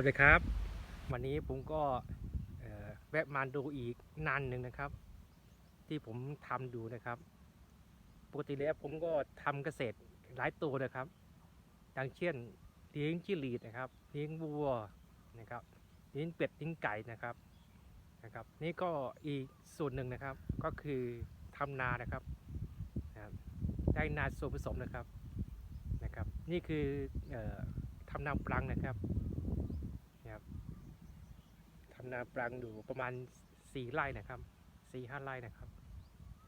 วัสดีครับ วันนี้ผมก็แวะมาดูอีกนานหนึ่งนะครับ ที่ผมทำดูนะครับปกติแล้วผมก็ทำเกษตรหลายตัวนะครับอย่างเช่นเลี้ยงจิ้งหรีดนะครับเลี้ยงวัวนะครับเลี้ยงเป็ดเลี้ยงไก่นะครับนะครับ นี่ก็อีกส่วนหนึ่งนะครับก็คือทำนานะครับนะครับได้นาส่วนผสมนะครับนะครับ นี่คือออทำนาปลังนะครับ นะครับทำนาปรังอยู่ประมาณสี่ไร่นะครับสี่ห้าไร่นะครับ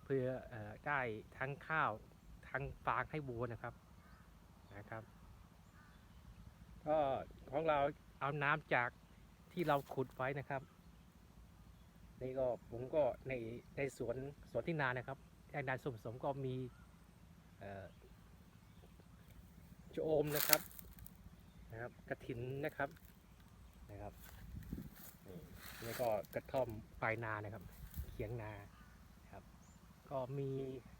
เพื่ออได้ทั้งข้าวทั้งฟางให้วัวนะครับนะครับ ก็ของเราเอาน้ำจากที่เราขุดไว้นะครับนี่ก็ผมก็ในในสวนสวนที่นานะครับแอนนานส่วนผสมก็มีเอ่อโจมนะครับนะครับกระถินนะครับ นะครับนี่ก็กระท่อมปลายนานะครับ เขียงนาครับ ก็มี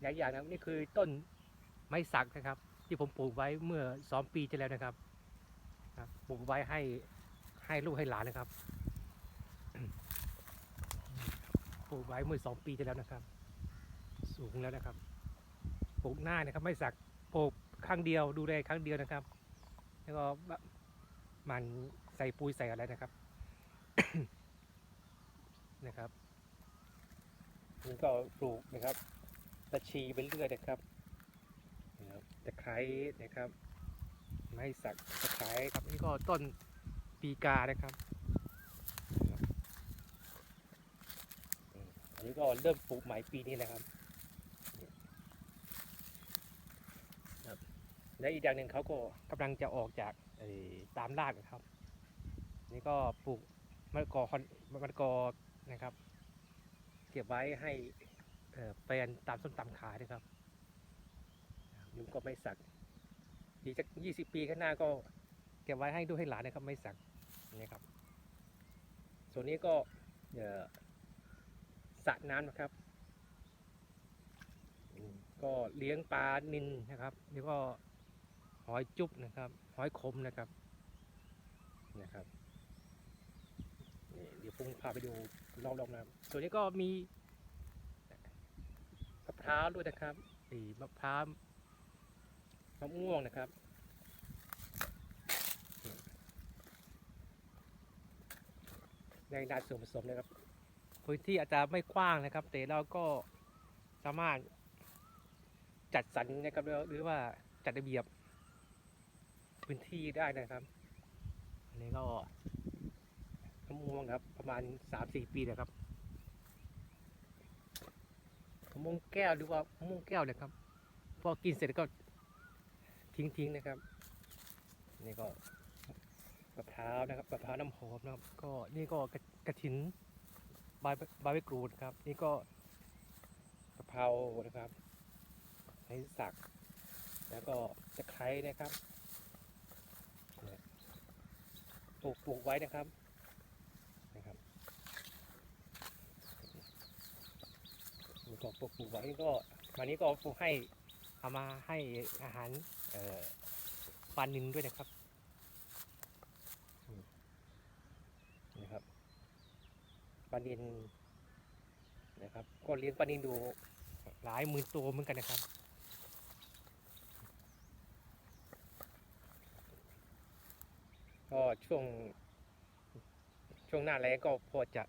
หลายอย่างนะนี่คือต้นไม้สักนะครับ ที่ผมปลูกไว้เมื่อสองปีที่แล้วนะครับครับปลูกไว้ให้ให้ลูกให้หลานนะครับปลูกไว้เมื่อสองปีที่แล้วนะครับ สูงแล้วนะครับปลูกหน้านะครับ ไม่สักปลูกครั้งเดียวดูแลครั้งเดียวนะครับ แล้วก็มัน ใส่ปุ๋ยใส่อะไรนะครับนะครับนี่ก็ปลูกนะครับตะชีไปเรื่อยนะครับนะครับตะไคร้นะครับไม้สักตะไคร้ครับนี่ก็ต้นปีกานะครับอันนี้ก็เริ่มปลูกใหม่ปีนี้นะครับครับและอีกอย่างหนึ่งเขาก็กำลังจะออกจากตามรากนะครับ นี่ก็ปลูกมะละกอฮอนมะละกอนะครับ เก็บไว้ให้เอ่อแฟนตามส้มตำขายนะครับยุงก็ไม่สักอีกสักยี่สิบปีข้างหน้าก็เก็บไว้ให้ดูให้หลานนะครับ ไม่สักนี่ครับ ส่วนนี้ก็เอ่อสระน้ำนะครับ ก็เลี้ยงปลานินนะครับแล้วก็หอยจุ๊บนะครับ หอยขมนะครับนะครับ เดี๋ยวพุ่งพาไปดูรอบๆนะครับส่วนนี้ก็มีมะพร้าวด้วยนะครับนี่มะพร้าวมะม่วงนะครับในนาส่วนผสมนะครับพื้นที่อาจจะไม่กว้างนะครับ แต่เราก็สามารถจัดสรรนะครับหรือว่าจัดระเบียบพื้นที่ได้นะครับอันนี้ก็ มะม่วงครับ ประมาณสามสี่ปีนะครับมะม่วงแก้วหรือว่ามะม่วงแก้วนะครับ พอกินเสร็จก็ทิ้งทิ้งๆนะครับ นี่ก็มะพร้าวนะครับมะพร้าวน้ำหอมนะครับ ก็นี่ก็กระถินใบใบใบกรูดครับ นี่ก็กะเพรานะครับให้สัก แล้วก็ตะไคร้นะครับปลูกปลูกไว้นะครับ นี่ก็ปลูกปลูกไว้ก็วันนี้ก็ปลูกให้เอามาให้อาหารเอ่อปลานินด้วยนะครับอืมนะครับปลานินนะครับ ก็เลี้ยงปลานินดูหลายหมื่นตัวเหมือนกันนะครับก็ช่วงช่วงหน้าแล้งก็พอจะ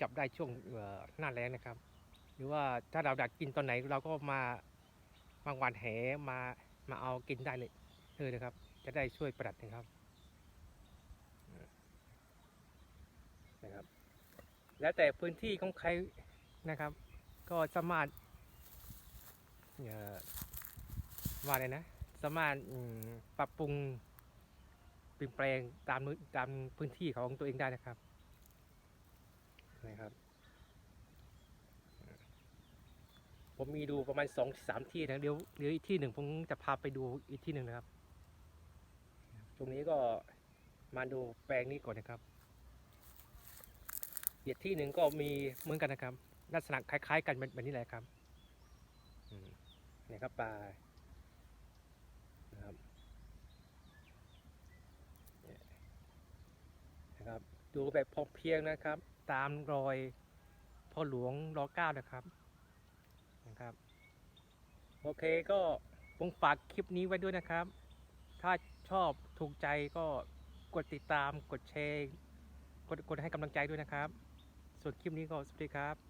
จับได้ช่วงเอ่อหน้าแล้งนะครับ หรือว่าถ้าเราดักกินตอนไหนเราก็มาบางวันแหมามาเอากินได้เลยเลยนะครับ จะได้ช่วยประหยัดนะครับนะครับ แล้วแต่พื้นที่ของใครนะครับ ก็สามารถเอ่อว่าอะไรนะ สามารถปรับปรุงเปลี่ยนแปลงตามตามพื้นที่ของตัวเองได้นะครับนะครับ ผมมีดูประมาณสองสามที่นะเดี๋ยวเดี๋ยวอีกที่หนึ่งผมจะพาไปดูอีกที่หนึ่งนะครับ ตรงนี้ก็มาดูแปลงนี้ก่อนนะครับอีกที่หนึ่งก็มีเหมือนกันนะครับ ลักษณะคล้าย ๆ กันแบบนี้แหละครับนี่ครับปลานะครับอยู่แบบพอเพียงนะครับ ตามรอยพ่อหลวงรอเก้านะครับ นะครับ โอเคก็ผมฝากคลิปนี้ไว้ด้วยนะครับ ถ้าชอบถูกใจก็กดติดตามกดแชร์กดกดให้กำลังใจด้วยนะครับ ส่วนคลิปนี้ก็สวัสดีครับ